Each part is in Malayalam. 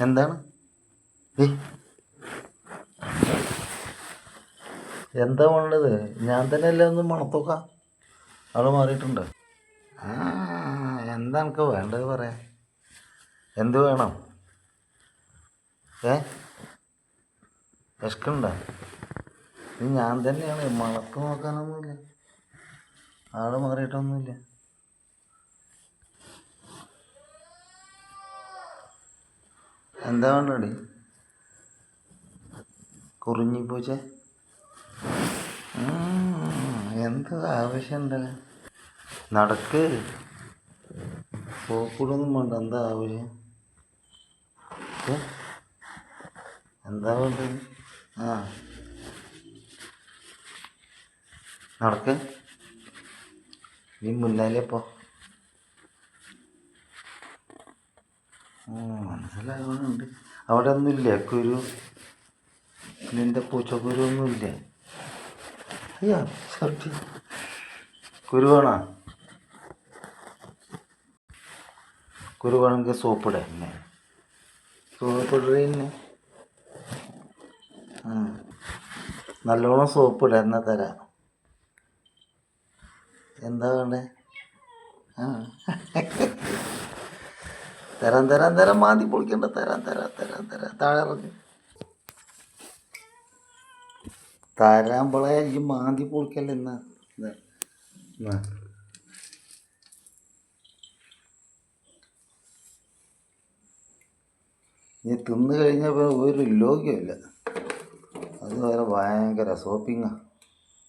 എന്താണ്? എന്താ വേണ്ടത് ഞാൻ തന്നെ അല്ലേ ഒന്ന് മണത്തോക്ക ആൾ മാറിയിട്ടുണ്ട്. ആ എന്താ എനിക്ക് വേണ്ടത് പറയാം എന്ത് വേണം? ഏ? വിഷ്കണ്ട ഇത് ഞാൻ തന്നെയാണ്. മണത്ത് നോക്കാനൊന്നുമില്ല. ആൾ മാറിയിട്ടൊന്നുമില്ല. എന്താ വേണ്ടടി കുറിഞ്ഞി പൂച്ച? എന്ത് ആവശ്യമുണ്ട്? നടക്ക്. പോക്കൂടൊന്നും വേണ്ട എന്താ ആവശ്യം? എന്താ വേണ്ടത്? ആ. നടക്ക്. നീ മുന്നാലേ പോ. ഉം, മനസ്സിലാവുന്നുണ്ട് അവിടെ ഒന്നുമില്ല കുരു നിന്റെ പൂച്ചക്കുരു ഒന്നുമില്ല. അയ്യാ ഷർട്ട് കുരു വേണോ? കുരു വേണമെങ്കിൽ സോപ്പിടെ എന്നെ സോപ്പിട തന്നെ നല്ലോണം സോപ്പിട എന്നാ തരാം. എന്താ വേണ്ടേ? ആ. തരാൻ തരാൻ തരാൻ മാന്തി പൊളിക്കണ്ട തരാൻ തരാൻ തരാൻ തരാൻ താഴെ ഇറങ്ങി. തരാമ്പളെ ഈ മാന്തി പൊളിക്കല്ല എന്നാ. നീ തിന്നു കഴിഞ്ഞപ്പോൾ ഒരു ലോക്യമില്ല അത് വേറെ ഭയങ്കര സോപ്പിങ്ങാ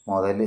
മുതൽ.